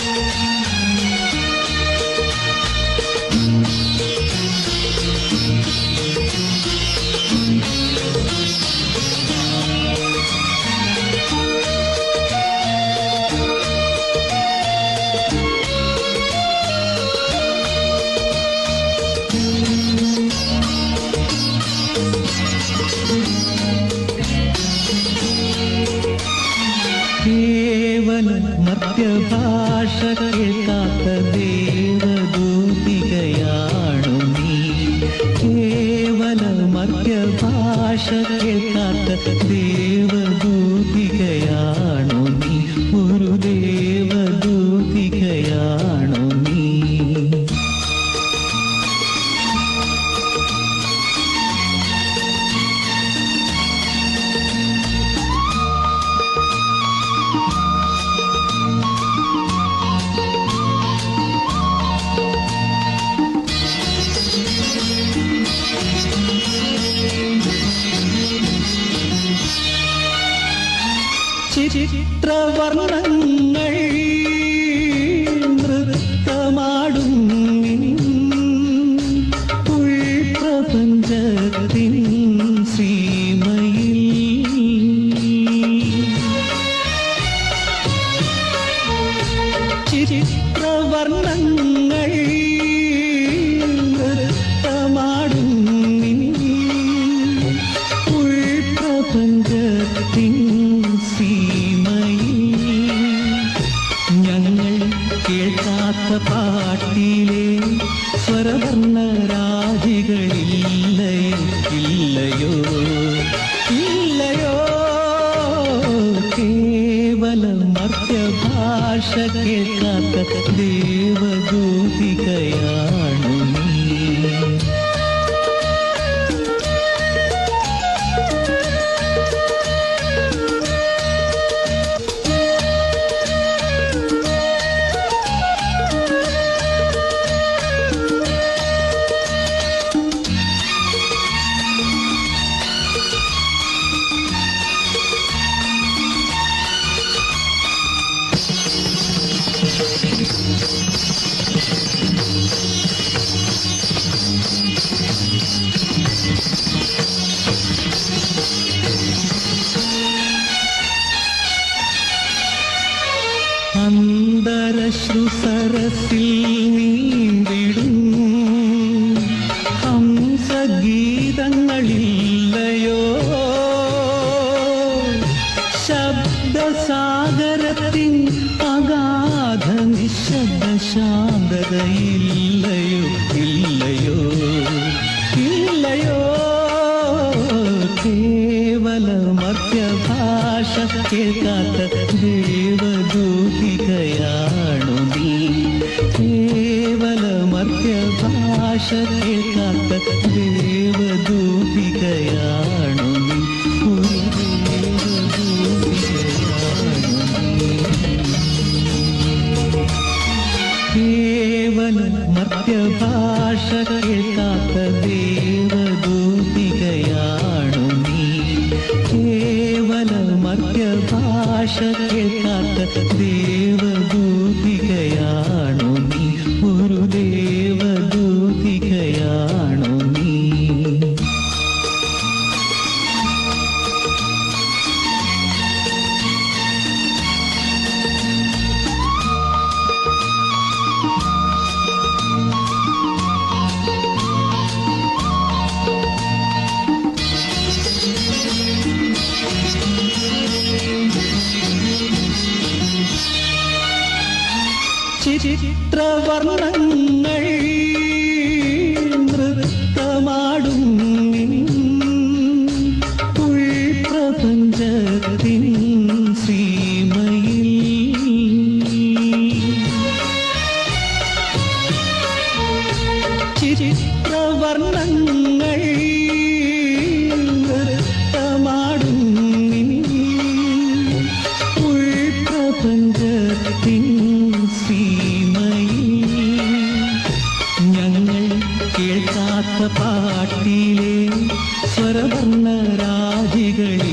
Música കേവല മർത്യഭാഷ കേൾക്കാത്ത ദേവദൂതികയാണു നീ കേവല മർത്യഭാഷ കേൾക്കാത്ത ദേവദൂതികയാണു നീ ചിത്രവർണങ്ങൾ കേൾക്കാത്ത പാട്ടിലെ സ്വരവർണ രാജികളില്ലയോ ഇല്ലയോ? ഇല്ലയോ? കേവല മർത്യഭാഷ കേൾക്കാത്ത ദേവദൂതികയാണു അന്തരശ്രുസരത്തിൽ നീന്തിടും. ഹംസഗീതങ്ങളില്ലയോ? ശബ്ദസാഗരത്തിൻ അഗാധ നിശബ്ദ ശാന്തതയില്ലയോ ഇല്ലയോ? ഇല്ലയോ? കേവല മധ്യഭാഷ കേൾക്കാത്ത ദേവദൂതികയാണു മർത്യഭാഷ കേൾക്കാത്ത ദേവദൂതികയാണു കേവല മർത്യഭാഷ കേൾക്കാത്ത ദേവദൂതികയാണു നീ. കേവല മർത്യഭാഷ ചിത്രവർണങ്ങൾ നൃത്തമാടും ഉൾപ്രപഞ്ചത്തിൻ സീമയിൽ ചിത്രവർണങ്ങൾ ಮಿತಿಗಳೇ